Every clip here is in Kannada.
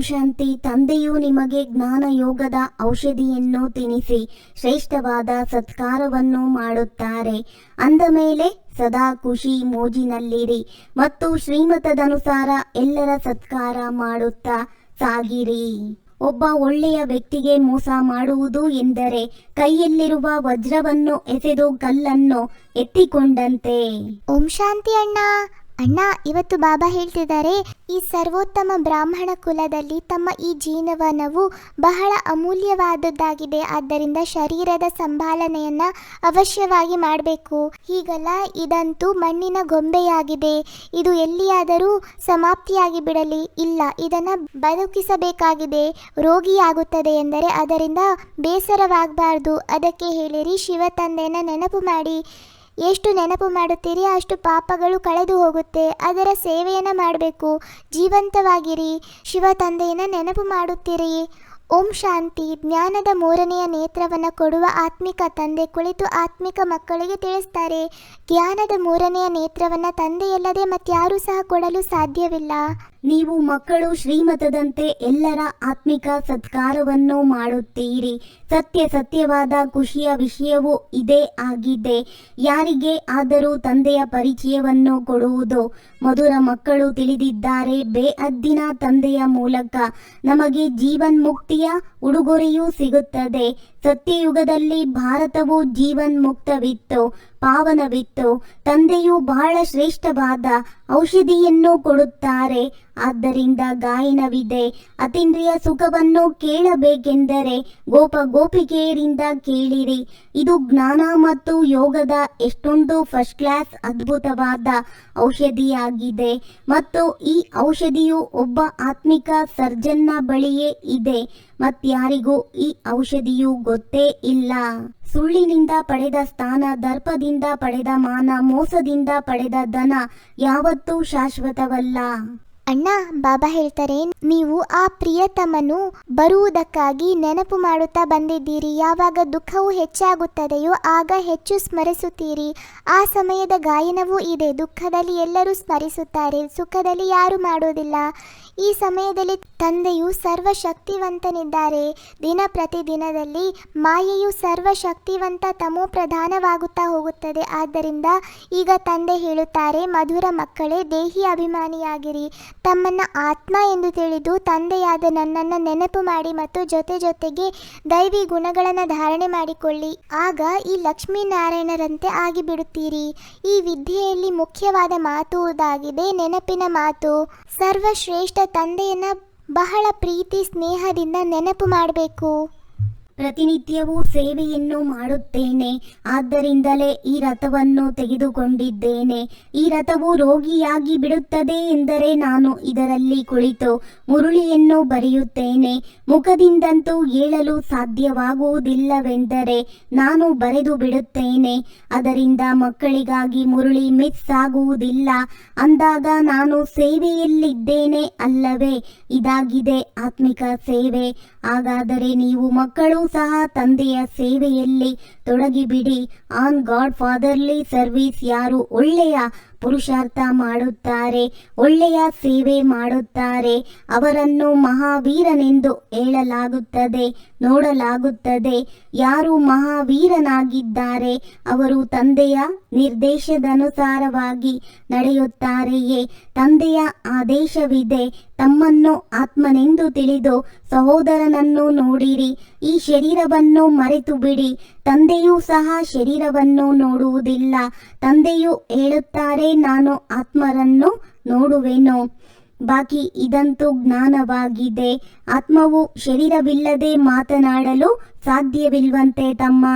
ಶಾಂತಿ ತಂದೆಯು ನಿಮಗೆ ಜ್ಞಾನ ಯೋಗದ ಔಷಧಿಯನ್ನು ತಿನಿಸಿ ಶ್ರೇಷ್ಠವಾದ ಸತ್ಕಾರವನ್ನು ಮಾಡುತ್ತಾರೆ. ಅಂದ ಮೇಲೆ ಸದಾ ಖುಷಿ ಮೋಜಿನಲ್ಲಿರಿ ಮತ್ತು ಶ್ರೀಮತದನುಸಾರ ಎಲ್ಲರ ಸತ್ಕಾರ ಮಾಡುತ್ತಾ ಸಾಗಿರಿ. ಒಬ್ಬ ಒಳ್ಳೆಯ ವ್ಯಕ್ತಿಗೆ ಮೋಸ ಮಾಡುವುದು ಎಂದರೆ ಕೈಯಲ್ಲಿರುವ ವಜ್ರವನ್ನು ಎಸೆದು ಕಲ್ಲನ್ನು ಎತ್ತಿಕೊಂಡಂತೆ. ಓಂ ಶಾಂತಿ ಅಣ್ಣ. ಅಣ್ಣ, ಇವತ್ತು ಬಾಬಾ ಹೇಳ್ತಿದ್ದಾರೆ, ಈ ಸರ್ವೋತ್ತಮ ಬ್ರಾಹ್ಮಣ ಕುಲದಲ್ಲಿ ತಮ್ಮ ಈ ಜೀವನವು ಬಹಳ ಅಮೂಲ್ಯವಾದದ್ದಾಗಿದೆ. ಆದ್ದರಿಂದ ಶರೀರದ ಸಂಭಾಲನೆಯನ್ನ ಅವಶ್ಯವಾಗಿ ಮಾಡಬೇಕು. ಹೀಗಲ್ಲ, ಇದಂತೂ ಮಣ್ಣಿನ ಗೊಂಬೆಯಾಗಿದೆ. ಇದು ಎಲ್ಲಿಯಾದರೂ ಸಮಾಪ್ತಿಯಾಗಿ ಬಿಡಲಿ. ಇಲ್ಲ, ಇದನ್ನ ಬದುಕಿಸಬೇಕಾಗಿದೆ. ರೋಗಿಯಾಗುತ್ತದೆ ಎಂದರೆ ಅದರಿಂದ ಬೇಸರವಾಗಬಾರ್ದು. ಅದಕ್ಕೆ ಹೇಳಿರಿ ಶಿವ ತಂದೆಯನ್ನ ನೆನಪು ಮಾಡಿ. ಎಷ್ಟು ನೆನಪು ಮಾಡುತ್ತೀರಿ, ಅಷ್ಟು ಪಾಪಗಳು ಕಳೆದು ಹೋಗುತ್ತೆ. ಅದರ ಸೇವೆಯನ್ನು ಮಾಡಬೇಕು. ಜೀವಂತವಾಗಿರಿ. ಶಿವ ತಂದೆಯನ್ನು ನೆನಪು ಮಾಡುತ್ತೀರಿ. ಓಂ ಶಾಂತಿ. ಜ್ಞಾನದ ಮೂರನೆಯ ನೇತ್ರವನ್ನು ಕೊಡುವ ಆತ್ಮಿಕ ತಂದೆ ಕುಳಿತು ಆತ್ಮಿಕ ಮಕ್ಕಳಿಗೆ ತಿಳಿಸ್ತಾರೆ. ಜ್ಞಾನದ ಮೂರನೆಯ ನೇತ್ರವನ್ನು ತಂದೆಯಲ್ಲದೆ ಮತ್ತಾರೂ ಸಹ ಕೊಡಲು ಸಾಧ್ಯವಿಲ್ಲ. ನೀವು ಮಕ್ಕಳು ಶ್ರೀಮತದಂತೆ ಎಲ್ಲರ ಆತ್ಮಿಕ ಸತ್ಕಾರವನ್ನು ಮಾಡುತ್ತೀರಿ. ಸತ್ಯ ಸತ್ಯವಾದ ಖುಷಿಯ ವಿಷಯವೂ ಇದೇ ಆಗಿದೆ. ಯಾರಿಗೆ ಆದರೂ ತಂದೆಯ ಪರಿಚಯವನ್ನು ಕೊಡುವುದು ಮಧುರ ಮಕ್ಕಳು ತಿಳಿದಿದ್ದಾರೆ. ಬೇಅದ್ದಿನ ತಂದೆಯ ಮೂಲಕ ನಮಗೆ ಜೀವನ್ಮುಕ್ತಿಯ ಉಡುಗೊರೆಯೂ ಸಿಗುತ್ತದೆ. ಸತ್ಯಯುಗದಲ್ಲಿ ಭಾರತವು ಜೀವನ್ಮುಕ್ತವಿತ್ತು, ಪಾವನವಿತ್ತು. ತಂದೆಯು ಬಹಳ ಶ್ರೇಷ್ಠವಾದ ಔಷಧಿಯನ್ನು ಕೊಡುತ್ತಾರೆ. ಆದ್ದರಿಂದ ಗಾಯನವಿದೆ. ಅತೀಂದ್ರಿಯ ಸುಖವನ್ನು ಕೇಳಬೇಕೆಂದರೆ ಗೋಪ ಗೋಪಿಕೆಯರಿಂದ ಕೇಳಿರಿ. ಇದು ಜ್ಞಾನ ಮತ್ತು ಯೋಗದ ಎಷ್ಟೊಂದು ಫಸ್ಟ್ ಕ್ಲಾಸ್ ಅದ್ಭುತವಾದ ಔಷಧಿಯಾಗಿದೆ. ಮತ್ತು ಈ ಔಷಧಿಯು ಒಬ್ಬ ಆತ್ಮಿಕ ಸರ್ಜನ್ನ ಬಳಿಯೇ ಇದೆ. ಮತ್ತಾರಿಗೂ ಈ ಔಷಧಿಯು ಗೊತ್ತೇ ಇಲ್ಲ. ಸುಳ್ಳಿನಿಂದ ಪಡೆದ ಸ್ಥಾನ, ದರ್ಪದಿಂದ ಪಡೆದ ಮಾನ, ಮೋಸದಿಂದ ಪಡೆದ ಧನ ಯಾವತ್ತೂ ಶಾಶ್ವತವಲ್ಲ. ಅಣ್ಣ, ಬಾಬಾ ಹೇಳ್ತಾರೆ, ನೀವು ಆ ಪ್ರಿಯತಮನು ಬರುವುದಕ್ಕಾಗಿ ನೆನಪು ಮಾಡುತ್ತಾ ಬಂದಿದ್ದೀರಿ. ಯಾವಾಗ ದುಃಖವು ಹೆಚ್ಚಾಗುತ್ತದೆಯೋ ಆಗ ಹೆಚ್ಚು ಸ್ಮರಿಸುತ್ತೀರಿ. ಆ ಸಮಯದ ಗಾಯನವೂ ಇದೆ. ದುಃಖದಲ್ಲಿ ಎಲ್ಲರೂ ಸ್ಮರಿಸುತ್ತಾರೆ. ಸುಖದಲ್ಲಿ ಯಾರು ಮಾಡೋದಿಲ್ಲ. ಈ ಸಮಯದಲ್ಲಿ ತಂದೆಯು ಸರ್ವಶಕ್ತಿವಂತನಿದ್ದಾರೆ. ದಿನ ಪ್ರತಿದಿನದಲ್ಲಿ ಮಾಯೆಯು ಸರ್ವಶಕ್ತಿವಂತ ತಮೋ ಪ್ರಧಾನವಾಗುತ್ತಾ ಹೋಗುತ್ತದೆ. ಆದ್ದರಿಂದ ಈಗ ತಂದೆ ಹೇಳುತ್ತಾರೆ, ಮಧುರ ಮಕ್ಕಳೇ, ದೇಹಿ ಅಭಿಮಾನಿಯಾಗಿರಿ. ತಮ್ಮನ್ನ ಆತ್ಮ ಎಂದು ತಿಳಿದು ತಂದೆಯಾದ ನನ್ನನ್ನು ನೆನಪು ಮಾಡಿ ಮತ್ತು ಜೊತೆ ಜೊತೆಗೆ ದೈವಿ ಗುಣಗಳನ್ನು ಧಾರಣೆ ಮಾಡಿಕೊಳ್ಳಿ. ಆಗ ಈ ಲಕ್ಷ್ಮೀನಾರಾಯಣರಂತೆ ಆಗಿಬಿಡುತ್ತೀರಿ. ಈ ವಿದ್ಯೆಯಲ್ಲಿ ಮುಖ್ಯವಾದ ಮಾತು ಇದಾಗಿದೆ, ನೆನಪಿನ ಮಾತು. ಸರ್ವಶ್ರೇಷ್ಠ ತಂದೆಯನ್ನ ಬಹಳ ಪ್ರೀತಿ ಸ್ನೇಹದಿಂದ ನೆನಪು ಮಾಡಬೇಕು. ಪ್ರತಿನಿತ್ಯವೂ ಸೇವೆಯನ್ನು ಮಾಡುತ್ತೇನೆ. ಆದ್ದರಿಂದಲೇ ಈ ರಥವನ್ನು ತೆಗೆದುಕೊಂಡಿದ್ದೇನೆ. ಈ ರಥವು ರೋಗಿಯಾಗಿ ಬಿಡುತ್ತದೆ ಎಂದರೆ ನಾನು ಇದರಲ್ಲಿ ಕುಳಿತು ಮುರುಳಿಯನ್ನು ಬರೆಯುತ್ತೇನೆ. ಮುಖದಿಂದಂತೂ ಏಳಲು ಸಾಧ್ಯವಾಗುವುದಿಲ್ಲವೆಂದರೆ ನಾನು ಬರೆದು ಬಿಡುತ್ತೇನೆ. ಅದರಿಂದ ಮಕ್ಕಳಿಗಾಗಿ ಮುರುಳಿ ಮಿಸ್ ಆಗುವುದಿಲ್ಲ. ಅಂದಾಗ ನಾನು ಸೇವೆಯಲ್ಲಿದ್ದೇನೆ ಅಲ್ಲವೇ? ಇದಾಗಿದೆ ಆತ್ಮಿಕ ಸೇವೆ. ಹಾಗಾದರೆ ನೀವು ಮಕ್ಕಳು ಸಹ ತಂದೆಯ ಸೇವೆಯಲ್ಲಿ ತೊಡಗಿಬಿಡಿ. ಆನ್ ಗಾಡ್ ಫಾದರ್ಲಿ ಸರ್ವಿಸ್ ಯಾರು ಒಳ್ಳೆಯ ಪುರುಷಾರ್ಥ ಮಾಡುತ್ತಾರೆ, ಒಳ್ಳೆಯ ಸೇವೆ ಮಾಡುತ್ತಾರೆ, ಅವರನ್ನು ಮಹಾವೀರನೆಂದು ಹೇಳಲಾಗುತ್ತದೆ, ನೋಡಲಾಗುತ್ತದೆ. ಯಾರು ಮಹಾವೀರನಾಗಿದ್ದಾರೆ, ಅವರು ತಂದೆಯ ನಿರ್ದೇಶದನುಸಾರವಾಗಿ ನಡೆಯುತ್ತಾರೆಯೇ. ತಂದೆಯ ಆದೇಶವಿದೆ, ತಮ್ಮನ್ನು ಆತ್ಮನೆಂದು ತಿಳಿದು ಸಹೋದರನನ್ನು ನೋಡಿರಿ, ಈ ಶರೀರವನ್ನು ಮರೆತು ಬಿಡಿ ತಂದೆಯೂ ಸಹ ಶರೀರವನ್ನು ನೋಡುವುದಿಲ್ಲ. ತಂದೆಯು ಹೇಳುತ್ತಾರೆ ನಾನು ಆತ್ಮರನ್ನು ನೋಡುವೆನು. ಬಾಕಿ ಇದಂತೂ ಜ್ಞಾನವಾಗಿದೆ. ಆತ್ಮವು ಶರೀರವಿಲ್ಲದೆ ಮಾತನಾಡಲು ಸಾಧ್ಯವಿಲ್ವಂತೆ ತಮ್ಮ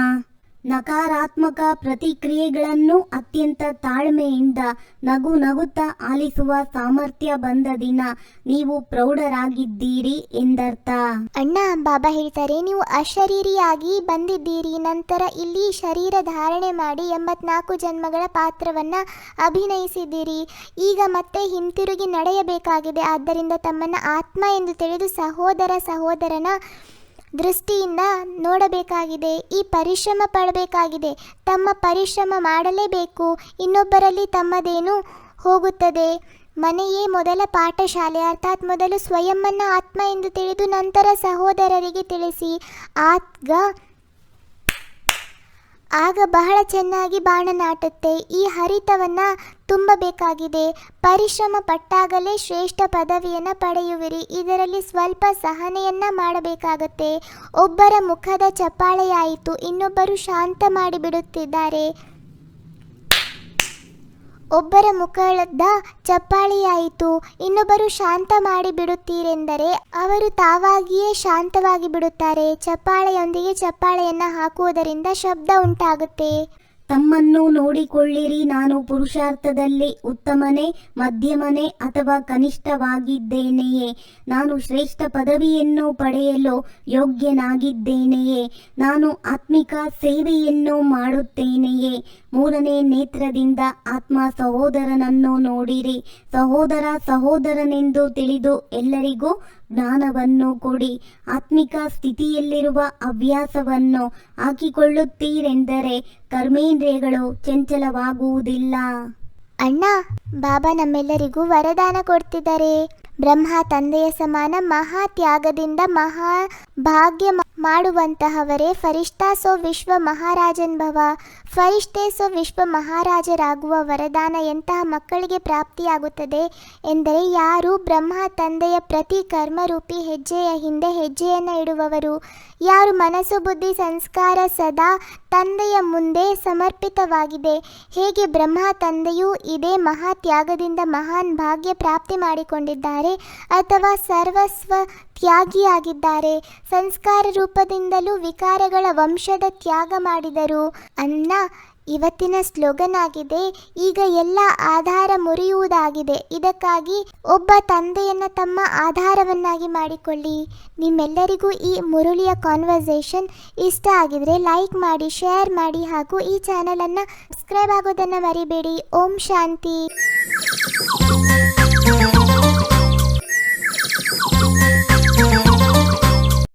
ನಕಾರಾತ್ಮಕ ಪ್ರತಿಕ್ರಿಯೆಗಳನ್ನು ಅತ್ಯಂತ ತಾಳ್ಮೆಯಿಂದ ನಗು ನಗುತ್ತಾ ಆಲಿಸುವ ಸಾಮರ್ಥ್ಯ ಬಂದ ದಿನ ನೀವು ಪ್ರೌಢರಾಗಿದ್ದೀರಿ ಎಂದರ್ಥ. ಅಣ್ಣ, ಬಾಬಾ ಹೇಳ್ತಾರೆ ನೀವು ಅಶರೀರಿಯಾಗಿ ಬಂದಿದ್ದೀರಿ. ನಂತರ ಇಲ್ಲಿ ಶರೀರ ಧಾರಣೆ ಮಾಡಿ ಎಂಬತ್ನಾಲ್ಕು ಜನ್ಮಗಳ ಪಾತ್ರವನ್ನ ಅಭಿನಯಿಸಿದ್ದೀರಿ. ಈಗ ಮತ್ತೆ ಹಿಂತಿರುಗಿ ನಡೆಯಬೇಕಾಗಿದೆ. ಆದ್ದರಿಂದ ತಮ್ಮನ್ನ ಆತ್ಮ ಎಂದು ತಿಳಿದು ಸಹೋದರ ಸಹೋದರನ ದೃಷ್ಟಿಯಿಂದ ನೋಡಬೇಕಾಗಿದೆ, ಈ ಪರಿಶ್ರಮ ಪಡಬೇಕಾಗಿದೆ, ತಮ್ಮ ಪರಿಶ್ರಮ ಮಾಡಲೇಬೇಕು, ಇನ್ನೊಬ್ಬರಲ್ಲಿ ತಮ್ಮದೇನು ಹೋಗುತ್ತದೆ? ಮನೆಯೇ ಮೊದಲ ಪಾಠಶಾಲೆ, ಅರ್ಥಾತ್ ಮೊದಲು ಸ್ವಯಂನ ಆತ್ಮ ಎಂದು ತಿಳಿದು ನಂತರ ಸಹೋದರರಿಗೆ ತಿಳಿಸಿ ಆಗ ಆಗ ಬಹಳ ಚೆನ್ನಾಗಿ ಬಾಣ ನಾಟುತ್ತೆ ಈ ಹರಿತವನ್ನ ತುಂಬಬೇಕಾಗಿದೆ. ಪರಿಶ್ರಮ ಪಟ್ಟಾಗಲೇ ಶ್ರೇಷ್ಠ ಪದವಿಯನ್ನು ಪಡೆಯುವಿರಿ. ಇದರಲ್ಲಿ ಸ್ವಲ್ಪ ಸಹನೆಯನ್ನ ಮಾಡಬೇಕಾಗತ್ತೆ. ಒಬ್ಬರ ಮುಖದ ಚಪ್ಪಾಳೆಯಾಯಿತು. ಇನ್ನೊಬ್ಬರು ಶಾಂತ ಮಾಡಿಬಿಡುತ್ತಿದ್ದಾರೆ. ಒಬ್ಬರ ಮುಖದ ಚಪ್ಪಾಳಿಯಾಯಿತು. ಇನ್ನೊಬ್ಬರು ಶಾಂತ ಮಾಡಿ ಬಿಡುತ್ತೀರೆಂದರೆ ಅವರು ತಾವಾಗಿಯೇ ಶಾಂತವಾಗಿ ಬಿಡುತ್ತಾರೆ. ಚಪ್ಪಾಳೆಯೊಂದಿಗೆ ಚಪ್ಪಾಳೆಯನ್ನು ಹಾಕುವುದರಿಂದ ಶಬ್ದ ಉಂಟಾಗುತ್ತೆ. ತಮ್ಮನ್ನು ನೋಡಿಕೊಳ್ಳಿರಿ, ನಾನು ಪುರುಷಾರ್ಥದಲ್ಲಿ ಉತ್ತಮನೇ, ಮಧ್ಯಮನೇ ಅಥವಾ ಕನಿಷ್ಠವಾಗಿದ್ದೇನೆಯೇ? ನಾನು ಶ್ರೇಷ್ಠ ಪದವಿಯನ್ನು ಪಡೆಯಲು ಯೋಗ್ಯನಾಗಿದ್ದೇನೆಯೇ? ನಾನು ಆತ್ಮಿಕ ಸೇವೆಯನ್ನು ಮಾಡುತ್ತೇನೆಯೇ? ಮೂರನೇ ನೇತ್ರದಿಂದ ಆತ್ಮ ಸಹೋದರನನ್ನು ನೋಡಿರಿ. ಸಹೋದರ ಸಹೋದರನೆಂದು ತಿಳಿದು ಎಲ್ಲರಿಗೂ ಜ್ಞಾನವನ್ನು ಕೊಡಿ, ಆತ್ಮಿಕ ಸ್ಥಿತಿಯಲ್ಲಿರುವ ಅಭ್ಯಾಸವನ್ನು ಹಾಕಿಕೊಳ್ಳುತ್ತೀರೆಂದರೆ ಕರ್ಮೇಂದ್ರಿಯಗಳು ಚಂಚಲವಾಗುವುದಿಲ್ಲ. ಅಣ್ಣ, ಬಾಬಾ ನಮ್ಮೆಲ್ಲರಿಗೂ ವರದಾನ ಕೊಡ್ತಿದ್ದಾರೆ. ಬ್ರಹ್ಮ ತಂದೆಯ ಸಮಾನ ಮಹಾ ತ್ಯಾಗದಿಂದ ಮಹಾ ಭಾಗ್ಯ ಮಾಡುವಂತಹವರೇ ಫರಿಷ್ಠಾ ಸೋ ವಿಶ್ವ ಮಹಾರಾಜನ್ ಭವ. ಫರಿಷ್ಠೆ ಸೋ ವಿಶ್ವ ಮಹಾರಾಜರಾಗುವ ವರದಾನ ಎಂತಹ ಮಕ್ಕಳಿಗೆ ಪ್ರಾಪ್ತಿಯಾಗುತ್ತದೆ ಎಂದರೆ ಯಾರು ಬ್ರಹ್ಮ ತಂದೆಯ ಪ್ರತಿ ಕರ್ಮರೂಪಿ ಹೆಜ್ಜೆಯ ಹಿಂದೆ ಹೆಜ್ಜೆಯನ್ನು ಇಡುವವರು. ಯಾರು ಮನಸ್ಸು ಬುದ್ಧಿ ಸಂಸ್ಕಾರ ಸದಾ ತಂದೆಯ ಮುಂದೆ ಸಮರ್ಪಿತವಾಗಿದೆ. ಹೇಗೆ ಬ್ರಹ್ಮ ತಂದೆಯು ಇದೇ ಮಹಾ ತ್ಯಾಗದಿಂದ ಮಹಾನ್ ಭಾಗ್ಯ ಪ್ರಾಪ್ತಿ ಮಾಡಿಕೊಂಡಿದ್ದಾರೆ ಅಥವಾ ಸರ್ವಸ್ವ ತ್ಯಾಗಿಯಾಗಿದ್ದಾರೆ. ಸಂಸ್ಕಾರ ರೂಪದಿಂದಲೂ ವಿಕಾರಗಳ ವಂಶದ ತ್ಯಾಗ ಮಾಡಿದರು. ಅನ್ನ ಇವತ್ತಿನ ಸ್ಲೋಗನ್ ಆಗಿದೆ ಈಗ ಎಲ್ಲ ಆಧಾರ ಮುರಿಯುವುದಾಗಿದೆ. ಇದಕ್ಕಾಗಿ ಒಬ್ಬ ತಂದೆಯನ್ನ ತಮ್ಮ ಆಧಾರವನ್ನಾಗಿ ಮಾಡಿಕೊಳ್ಳಿ. ನಿಮ್ಮೆಲ್ಲರಿಗೂ ಈ ಮುರುಳಿಯ ಕಾನ್ವರ್ಸೇಷನ್ ಇಷ್ಟ ಆಗಿದ್ರೆ ಲೈಕ್ ಮಾಡಿ ಶೇರ್ ಮಾಡಿ ಹಾಗೂ ಈ ಚಾನಲನ್ನು ಸಬ್ಸ್ಕ್ರೈಬ್ ಆಗೋದನ್ನು ಮರಿಬೇಡಿ. ಓಂ ಶಾಂತಿ.